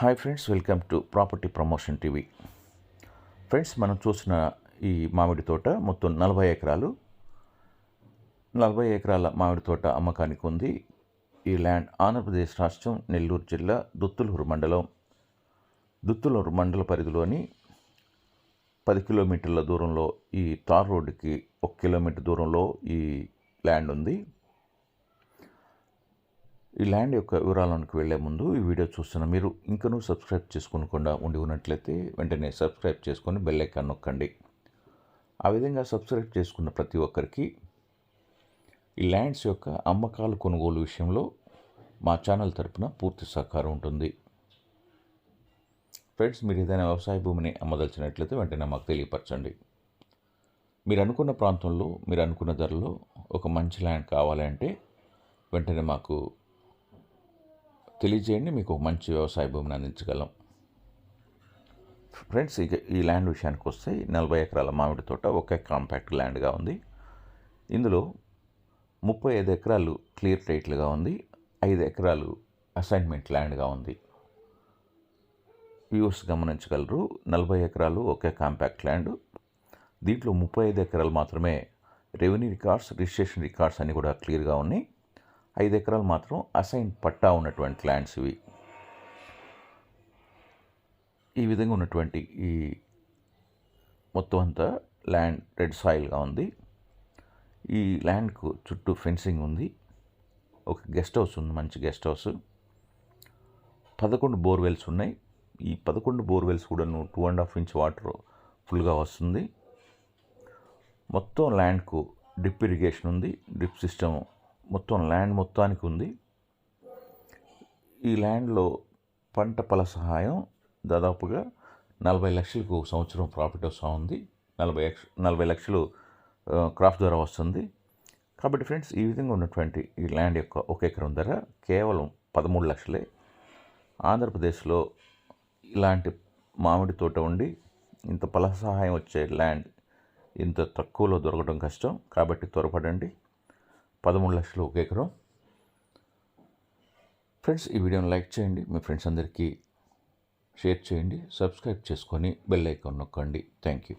Hi friends welcome to property promotion TV. Friends మనం చూసిన ఈ మామిడి తోట మొత్తం నలభై ఎకరాలు. నలభై ఎకరాల మామిడి తోట అమ్మకానికి ఉంది. ఈ ల్యాండ్ ఆంధ్రప్రదేశ్ రాష్ట్రం నెల్లూరు జిల్లా దుత్తులూరు మండలం. దుత్తులూరు మండల పరిధిలోని పది కిలోమీటర్ల దూరంలో ఈ తార్ రోడ్డుకి ఒక కిలోమీటర్ దూరంలో ఈ ల్యాండ్ ఉంది. ఈ ల్యాండ్ యొక్క వివరాలకు వెళ్ళే ముందు ఈ వీడియో చూస్తున్న మీరు ఇంకనూ సబ్స్క్రైబ్ చేసుకోకుండా ఉండి ఉన్నట్లయితే వెంటనే సబ్స్క్రైబ్ చేసుకొని బెల్ ఐకాన్ నొక్కండి. ఆ విధంగా సబ్స్క్రైబ్ చేసుకున్న ప్రతి ఒక్కరికి ఈ ల్యాండ్స్ యొక్క అమ్మకాలు కొనుగోలు విషయంలో మా ఛానల్ తరపున పూర్తి సహకారం ఉంటుంది. ఫ్రెండ్స్ మీరు ఏదైనా వ్యవసాయ భూమిని అమ్మదలిచినట్లయితే వెంటనే మాకు తెలియపరచండి. మీరు అనుకున్న ప్రాంతంలో మీరు అనుకున్న ధరలో ఒక మంచి ల్యాండ్ కావాలంటే వెంటనే మాకు తెలియజేయండి మీకు మంచి వ్యవసాయ భూమిని అందించగలం. ఫ్రెండ్స్ ఇక ఈ ల్యాండ్ విషయానికి వస్తే నలభై ఎకరాల మామిడి తోట ఒకే కాంపాక్ట్ ల్యాండ్గా ఉంది. ఇందులో ముప్పై ఐదు ఎకరాలు క్లియర్ టైట్లుగా ఉంది ఐదు ఎకరాలు అసైన్మెంట్ ల్యాండ్గా ఉంది. వ్యూస్ గమనించగలరు నలభై ఎకరాలు ఒకే కాంపాక్ట్ ల్యాండ్. దీంట్లో ముప్పై ఐదు ఎకరాలు మాత్రమే రెవెన్యూ రికార్డ్స్ రిజిస్ట్రేషన్ రికార్డ్స్ అన్నీ కూడా క్లియర్గా ఉన్నాయి. ఐదు ఎకరాలు మాత్రం అసైన్ పట్టా ఉన్నటువంటి ల్యాండ్స్ ఇవి. ఈ విధంగా ఉన్నటువంటి ఈ మొత్తం అంతా ల్యాండ్ రెడ్ సాయిల్గా ఉంది. ఈ ల్యాండ్కు చుట్టూ ఫెన్సింగ్ ఉంది. ఒక గెస్ట్ హౌస్ ఉంది మంచి గెస్ట్ హౌస్. పదకొండు బోర్వెల్స్ ఉన్నాయి. ఈ పదకొండు బోర్వెల్స్ కూడా two and half inch water ఫుల్గా వస్తుంది. మొత్తం ల్యాండ్కు డ్రిప్ ఇరిగేషన్ ఉంది. డ్రిప్ సిస్టమ్ మొత్తం ల్యాండ్ మొత్తానికి ఉంది ఈ ల్యాండ్లో పంట ఫల సహాయం దాదాపుగా నలభై లక్షలకు సంవత్సరం ప్రాఫిట్ వస్తూ ఉంది. నలభై లక్ష నలభై లక్షలు క్రాప్ ద్వారా వస్తుంది. కాబట్టి ఫ్రెండ్స్ ఈ విధంగా ఉన్నటువంటి ఈ ల్యాండ్ యొక్క ఒక ఎకరం ధర కేవలం పదమూడు లక్షలే. ఆంధ్రప్రదేశ్లో ఇలాంటి మామిడి తోట ఉండి ఇంత ఫల సహాయం వచ్చే ల్యాండ్ ఇంత తక్కువలో దొరకడం కష్టం. కాబట్టి త్వరపడండి. పదమూడు లక్షలు ఒక ఎకరం. ఫ్రెండ్స్ ఈ వీడియోని లైక్ చేయండి మీ ఫ్రెండ్స్ అందరికీ షేర్ చేయండి సబ్స్క్రైబ్ చేసుకొని బెల్ ఐకాన్ నొక్కండి. Thank you.